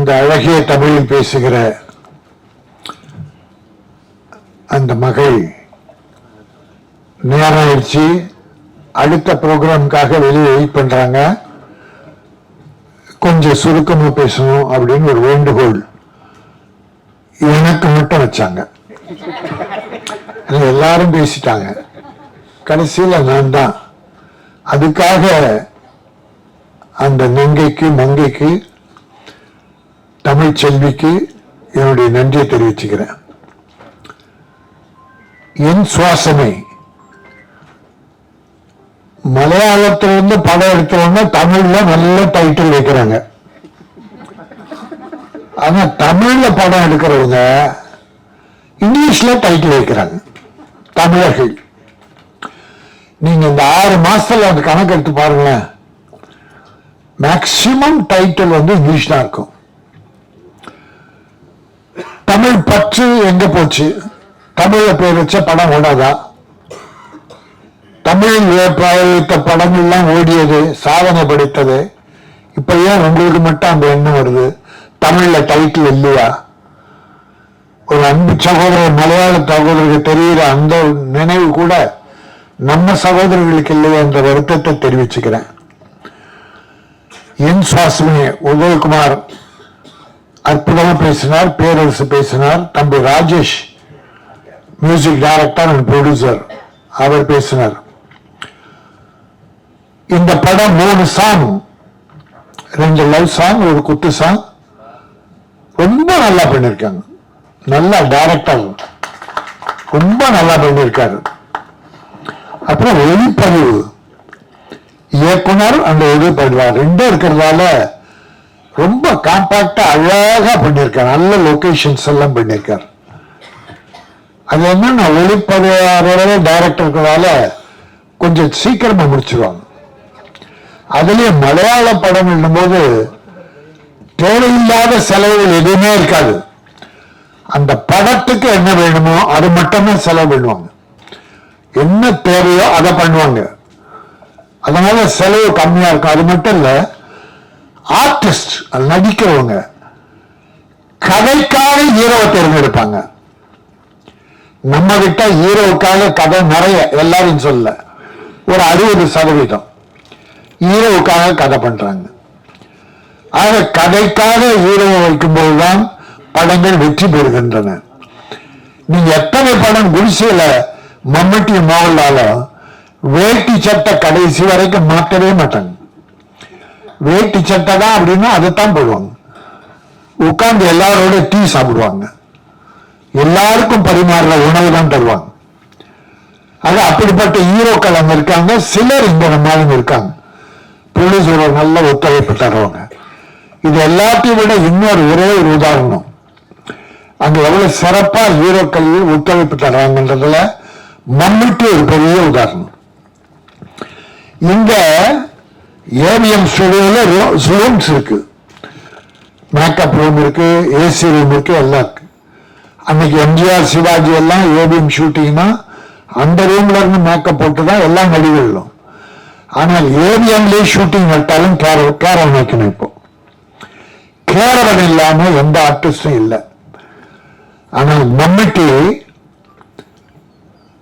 அந்த அழகிய தமிழில் பேசுகிற அந்த மகள் நேரம் ஆயிடுச்சு அடுத்த ப்ரோக்ராமுக்காக வெளியே வெயிட் பண்றாங்க. கொஞ்சம் சுருக்கமாக பேசணும் அப்படின்னு ஒரு வேண்டுகோள் எனக்கு மட்டும் வச்சாங்க. எல்லாரும் பேசிட்டாங்க. கடைசியில் நான் தான். அதுக்காக அந்த நங்கைக்கு மங்கைக்கு தமிழ் செல்விக்கு என்னுடைய நன்றியை தெரிவிச்சுக்கிறேன். என் சுவாசமே மலையாளத்துல இருந்து படம் எடுத்தவங்க தமிழ்ல நல்ல டைட்டில் வைக்கிறாங்க. ஆனா தமிழ்ல படம் எடுக்கிறவங்க இங்கிலீஷ்ல டைட்டில் வைக்கிறாங்க. தமிழர்கள். நீங்க இந்த ஆறு மாசத்துல அந்த கணக்கு எடுத்து பாருங்களேன். மேக்சிமம் டைட்டில் வந்து இங்கிலீஷ் தான் இருக்கும். தமிழ் பற்று எங்க போச்சு? தமிழை பேர் வச்ச படம் ஓடாதா? தமிழில் பிரயோகித்த படங்கள்லாம் ஓடியது சாதனை படைத்தது. இப்ப ஏன் உங்களுக்கு மட்டும் அந்த எண்ணம் வருது? தமிழ்ல டைட்டில் இல்லையா? ஒரு அன்பு சகோதரர் மலையாள சகோதரருக்கு தெரிகிற அந்த நினைவு கூட நம்ம சகோதரர்களுக்கு இல்லையா என்ற வருத்தத்தை தெரிவிச்சுக்கிறேன். என் சுவாசமே உதயகுமார் அற்புதமாக பேசினார் பேரரசு பேசினார். தம்பி Rajesh music director and producer அவர் பேசினார். இந்த படம் மூணு சாங் ரெண்டு லவ் சாங் ஒரு குத்து சாங் ரொம்ப நல்லா பண்ணிருக்காங்க. நல்லா டைரக்டர் ரொம்ப நல்லா பண்ணியிருக்காரு அப்புறம் ஒளிப்பதிவு இயக்குனர் அந்த ஒளிப்பதிவார் ரெண்டும் இருக்கிறதால ரொம்ப காம்பாக்டா அழகா பண்ணியிருக்கார். நல்ல லொக்கேஷன்ஸ் எல்லாம் பண்ணியிருக்கார். அது என்னன்னா ஒளிப்பதிவாரோட டைரக்டர்களால இருக்கிறதால கொஞ்சம் சீக்கிரமா முடிச்சிருவாங்க. அதுலயே மலையாள படம் போது தேவையில்லாத செலவுகள் எதுவுமே இருக்காது. அந்த படத்துக்கு என்ன வேணுமோ அது மட்டும்தான் செலவு பண்ணுவாங்க. என்ன தேவையோ அதை பண்ணுவாங்க. அதனால செலவு கம்மியா இருக்கும். அது மட்டும் இல்லை ஆர்டிஸ்ட் நடிக்கிறவங்க. கதைக்காக ஹீரோவை தேர்ந்தெடுப்பாங்க. நம்ம கிட்ட ஹீரோவுக்காக கதை நிறைய எல்லாரும் சொல்ல. ஒரு அறுபது சதவீதம். ஹீரோவுக்காக கதை பண்றாங்க. ஆக கதைக்காக ஹீரோவை வைக்கும்போதுதான் படங்கள் வெற்றி பெறுகின்றன. நீங்க எத்தனை படம் குடிசையில மம்மட்டி மோகன்லாலும் வேட்டி சட்டை கடைசி வரைக்கும் மாற்றவே மாட்டாங்க. வேட்டி சட்டை தான் அப்படின்னா அதைத்தான் போடுவாங்க. உட்கார்ந்து எல்லாரோட டீ சாப்பிடுவாங்க. எல்லாருக்கும் பரிமாறுற உணவு தான் தருவாங்க. அது அப்படிப்பட்ட ஹீரோக்கள் அங்க இருக்காங்க. சிலர் இங்க நம்மளும் இருக்காங்க. போலீஸ் ஒரு நல்ல ஒத்துழைப்பு தருவாங்க இது எல்லாத்தையும் விட இன்னொரு ஒரே ஒரு உதாரணம். அங்க எவ்வளவு சிறப்பா ஹீரோக்கள் ஒத்துழைப்பு தர்றாங்கன்றதுல மம்முட்டி ஒரு பெரிய உதாரணம். இங்க ஏவிஎம் ஸ்டுடியோவில் ரூம்ஸ் இருக்கு. மேக்கப் ரூம் இருக்கு ஏசி ரூம் இருக்கு எல்லாம் இருக்கு. அன்னைக்கு எம்ஜிஆர் சிவாஜி எல்லாம் ஏவிஎம் ஷூட்டிங்னா அந்த ரூம்ல இருந்து மேக்கப் போட்டு தான் எல்லா நடிகர்களும். ஆனால் ஏவிஎம்லேயே ஷூட்டிங் நட்டாலும் கேர கேரவன் வைக்கணும் இப்போ. கேரவன் இல்லாமல் எந்த ஆர்டிஸ்டும் இல்லை. ஆனால் மம்மிட்டி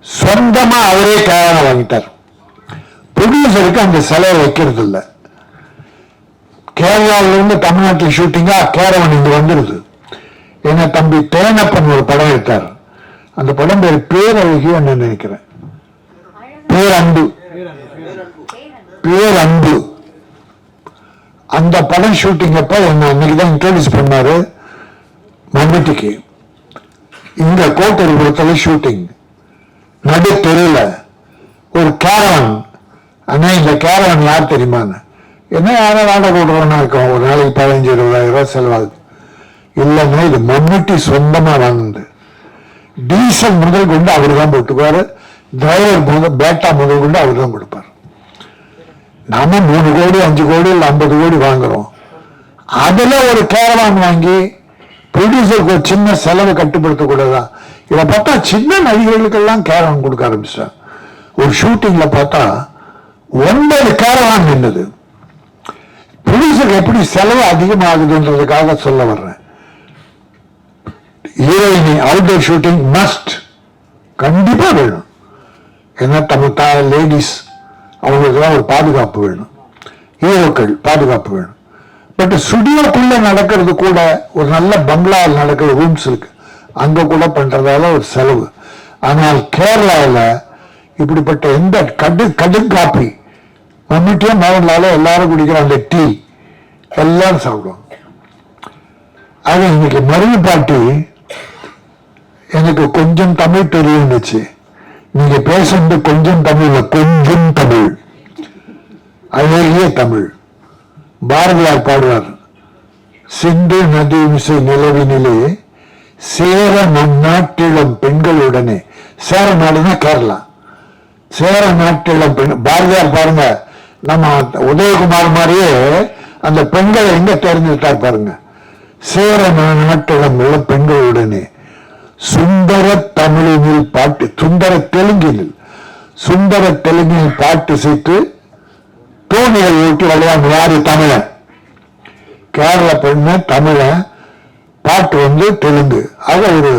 சொந்தமாக அவரே கேரவன் வாங்கிட்டார். ப்ரொடியூசருக்கு அந்த செலவை வைக்கிறது இல்லை கேரளாவிலிருந்து தமிழ்நாட்டில் ஷூட்டிங்கா கேரவன் இங்க வந்துருது. என்ன தம்பி தேனப்பன் ஒரு படம் எடுத்தார். அந்த படம் பேர் பேரழகி நினைக்கிறேன். பேரன்பு. பேரன்பு. அந்த படம் ஷூட்டிங் அப்போ என்ன அன்னைக்கு தான் இன்ட்ரோடியூஸ் பண்ணாரு மம்முட்டிக்கு. கோட்டை கோட்டரிபுரத்துல ஷூட்டிங் நடு தெருவில் ஒரு கேரவன் அண்ணா இந்த கேரவன் யார் தெரியுமான்னு என்ன யாரும் நாடகம் விடுறோம்னா இருக்கும். ஒரு நாளைக்கு பதினஞ்சு இருபதாயிரம் ரூபாய் செலவாகுது. இல்லைன்னா இது மம்முட்டி சொந்தமா வாங்கினது. டீசல் முதல் கொண்டு அவர் தான் போட்டுக்குவார். டிரைவர் முதல் பேட்டா முதல் கொண்டு அவர் தான் கொடுப்பார். நாம மூணு கோடி அஞ்சு கோடி இல்லை ஐம்பது கோடி வாங்குறோம். அதில் ஒரு கேரவான் வாங்கி ப்ரொடியூசருக்கு ஒரு சின்ன செலவை கட்டுப்படுத்தக்கூடாதான் இதை பார்த்தா சின்ன நடிகர்களுக்கெல்லாம் கேரவான் கொடுக்க ஆரம்பிச்சிட்டான் ஒரு ஷூட்டிங்கில் பார்த்தா ஒன்பது கேரவான் நின்னுது. ப்ரொடியூசருக்கு எப்படி செலவு அதிகமாகுதுன்றதுக்காக சொல்ல வர்றேன். ஹீரோயினி அவுட்டோர் ஷூட்டிங் மஸ்ட் கண்டிப்பா வேணும். ஏன்னா தமிழ் லேடிஸ் அவங்களுக்குலாம் ஒரு பாதுகாப்பு வேணும். ஹீரோக்கள் பாதுகாப்பு வேணும். பட் ஸ்டுடியோக்குள்ளே நடக்கிறது கூட ஒரு நல்ல பங்களாவில் நடக்கிற ரூம்ஸ் இருக்கு. அங்க கூட பண்றதால ஒரு செலவு. ஆனால் கேரளாவில் இப்படிப்பட்ட எந்த கடு கடுங்காப்பி காப்பி மம்மிட்டியும் எல்லாரும் குடிக்கிற அந்த டீ எல்லாரும் சாப்பிடுவாங்க. ஆக இன்னைக்கு மருவி பாட்டி எனக்கு கொஞ்சம் தமிழ் தெரியும்னுச்சு. நீங்க பேசுறது கொஞ்சம் தமிழ்ல கொஞ்சம் தமிழ். அழகிய தமிழ். பாரதியார் பாடுவார் சிந்து நதி விசை நிலவினிலே சேர நம் நாட்டிளம் பெண்களுடனே. சேர நாடுனா கேரளா. சேர நாட்டிலும் பெண் பாரதியார் பாருங்க நம்ம உதயகுமார் மாதிரியே அந்த பெண்களை எங்க தேர்ந்தெடுத்தார் பாருங்க. சேர நாட்டிடம் உள்ள பெண்களுடனே. சுந்தர தமிழினில் பாட்டு சுந்தர தெலுங்கினில். சுந்தர தெலுங்கில் பாட்டு சேர்த்து தூணியை ஊட்டி விளையாண்டு யாரு? தமிழன் கேரள பெண்ணு தமிழன் பாட்டு வந்து தெலுங்கு. ஆக ஒரு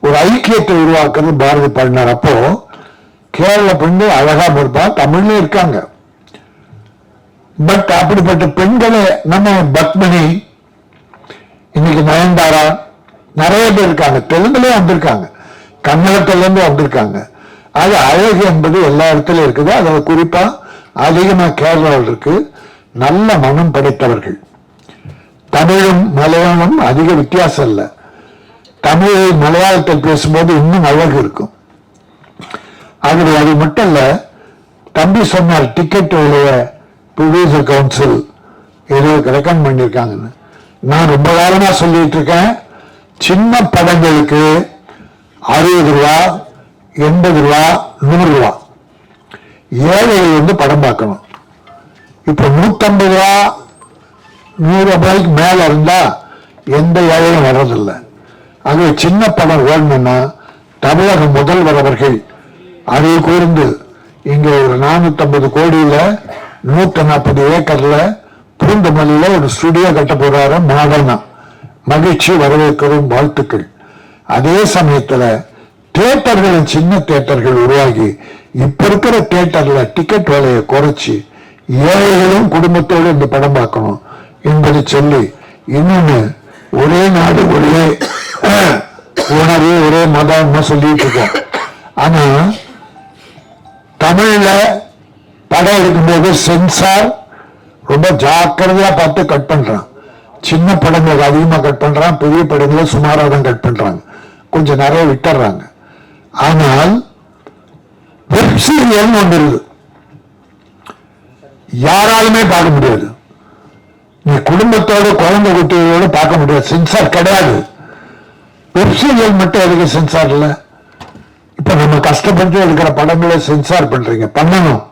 ஒரு ஐக்கியத்தை உருவாக்குறது பாரதி பாடினார். அப்போ கேரள பெண்ணு அழகா இருப்பான் தமிழ்ல இருக்காங்க. பட் அப்படிப்பட்ட பெண்களை நம்ம பத்மினி இன்னைக்கு நயன்தாரா நிறைய பேர் இருக்காங்க. தெலுங்குலயே வந்திருக்காங்க. கன்னடத்திலேருந்து வந்திருக்காங்க. அது அழகு என்பது எல்லா இடத்துலயும் இருக்குது. அதில் குறிப்பாக அதிகமாக கேரளாவில் இருக்கு. நல்ல மனம் படைத்தவர்கள். தமிழும் மலையாளம் அதிக வித்தியாசம் இல்லை. தமிழ் மலையாளத்தில் பேசும்போது இன்னும் அழகு இருக்கும். அது அது மட்டும் இல்லை தம்பி சொன்னார் டிக்கெட் விலையை ப்ரொடியூசர் கவுன்சில் ஏதோ ரெக்கமெண்ட் பண்ணியிருக்காங்கன்னு நான் ரொம்ப காலமாக சொல்லிட்டு இருக்கேன் சின்ன படங்களுக்கு அறுபது ரூபா எண்பது ரூபா நூறு ரூபா. ஏழைகள் வந்து படம் பார்க்கணும். இப்ப நூத்தம்பது ரூபா நூறு ரூபாய்க்கு மேல இருந்தா எந்த ஏழையும் வர்றதில்லை. அது சின்ன படம் வேணும்னா தமிழக முதல்வர் அவர்கள் அதை கூர்ந்து இங்க ஒரு நானூத்தி கோடியில நூத்தி நாற்பது ஏக்கர்ல பூந்தமல்லியில ஒரு ஸ்டுடியோ கட்ட போறாரு மாடனா. மகிழ்ச்சி வரவேற்கிறோம் வாழ்த்துக்கள். அதே சமயத்துல தியேட்டர்கள் சின்ன தேட்டர்கள் உருவாகி இப்ப இருக்கிற தியேட்டர்ல டிக்கெட் விலையை குறைச்சு ஏழைகளும் குடும்பத்தோடு இந்த படம் பார்க்கணும் என்பதை சொல்லி இன்னொன்னு ஒரே நாடு ஒரே உணர்வு ஒரே மதம்னு சொல்லிட்டு இருக்கோம். ஆனா தமிழ்ல படம் எடுக்கும்போது சென்சார் ரொம்ப ஜாக்கிரதையா பார்த்து கட் பண்றான். சின்ன படங்களுக்கு அதிகமாக கட் பண்றான். பெரிய படங்களை சுமாராக தான் கட் பண்றாங்க. கொஞ்சம் நிறைய விட்டுறாங்க. ஆனால் வெப் சீரியல் ஒன்று இருக்குது. யாராலுமே பார்க்க முடியாது. நீ குடும்பத்தோட குழந்தை குட்டிகளோட பார்க்க முடியாது. சென்சார் கிடையாது. வெப் சீரியல் மட்டும் எதுக்கு சென்சார் இல்லை? இப்ப நம்ம கஷ்டப்பட்டு எடுக்கிற படங்களை சென்சார் பண்றீங்க. பண்ணணும்.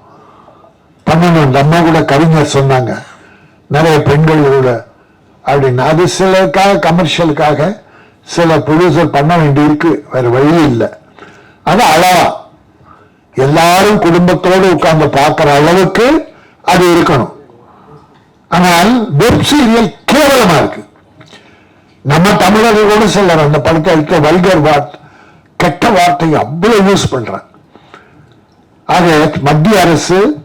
பண்ணணும் இந்த அம்மா கூட கவிஞர் சொன்னாங்க. நிறைய பெண்கள் கூட அப்படின்னு. அது சிலருக்காக கமர்ஷியலுக்காக சில ப்ரொடியூசர் பண்ண வேண்டியிருக்கு. வேற வழி இல்லை. அது அளவா. எல்லாரும் குடும்பத்தோடு உட்கார்ந்து பார்க்குற அளவுக்கு அது இருக்கணும். ஆனால் வெப் சீரியல் கேவலமா இருக்கு. நம்ம தமிழர்கள் கூட சிலர் அந்த படத்தை எடுத்த வல்கர் வார்த் கெட்ட வார்த்தையை அவ்வளவு யூஸ் பண்றாங்க. ஆக மத்திய அரசு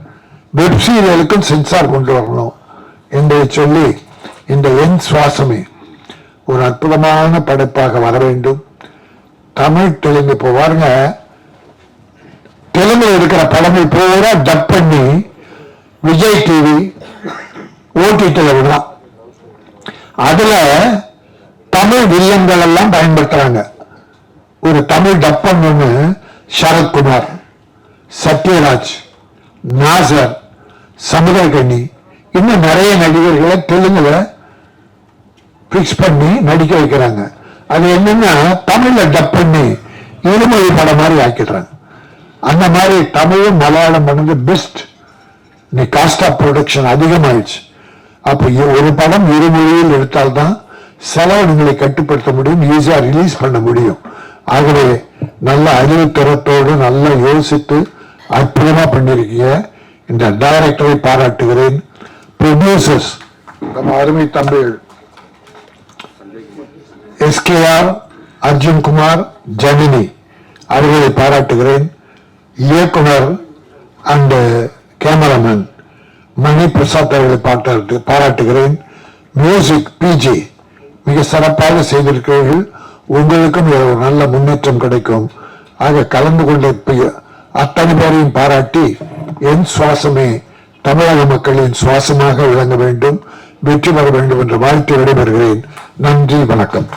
வெப் சீரியலுக்கும் சென்சார் கொண்டு வரணும் என்பதை சொல்லி இந்த என் சுவாசமே ஒரு அற்புதமான படைப்பாக வர வேண்டும். தமிழ் தெலுங்கு இப்போ பாருங்க. தெலுங்குல இருக்கிற படங்கள் பூரா டப் பண்ணி விஜய் டிவி ஓடிடியில் விடலாம். அதுல தமிழ் வில்லங்கள் எல்லாம் பயன்படுத்துறாங்க. ஒரு தமிழ் டப் பண்ணு சரத்குமார் சத்யராஜ் நாசர் சமுதிரகண்ணி இன்னும் நிறைய நடிகர்களை தெலுங்குல பிக்ஸ் பண்ணி நடிக்க வைக்கிறாங்க. அது என்னன்னா தமிழ்ல டப் பண்ணி இருமொழி படம் மாதிரி ஆக்கிடுறாங்க. அந்த மாதிரி தமிழும் மலையாளம் பண்ணது பெஸ்ட் நீ காஸ்ட் ஆஃப் ப்ரொடக்ஷன் அதிகமாயிடுச்சு. அப்போ ஒரு படம் இருமொழியில் எடுத்தால்தான் செலவினங்களை கட்டுப்படுத்த முடியும் ஈஸியாக ரிலீஸ் பண்ண முடியும். ஆகவே நல்ல அறிவுத்திறத்தோடு நல்லா யோசித்து அற்புதமாக பண்ணியிருக்கீங்க இந்த டைரக்டரை பாராட்டுகிறேன். ப்ரொடியூசர்ஸ் நம்ம அருமை தமிழ் எஸ்கேஆர் அர்ஜுன் குமார் ஜெமினி அவர்களை பாராட்டுகிறேன். இயக்குனர் அண்ட் கேமராமேன் மணி பிரசாத் அவர்களை பாட்டு பாராட்டுகிறேன். மியூசிக் பிஜி மிக சிறப்பாக செய்திருக்கிறீர்கள். உங்களுக்கும் ஒரு நல்ல முன்னேற்றம் கிடைக்கும். ஆக கலந்து கொண்ட அத்தனை பேரையும் பாராட்டி என் சுவாசமே தமிழக மக்களின் சுவாசமாக விளங்க வேண்டும் வெற்றி பெற வேண்டும் என்று வாழ்த்து விடைபெறுகிறேன். நன்றி வணக்கம்.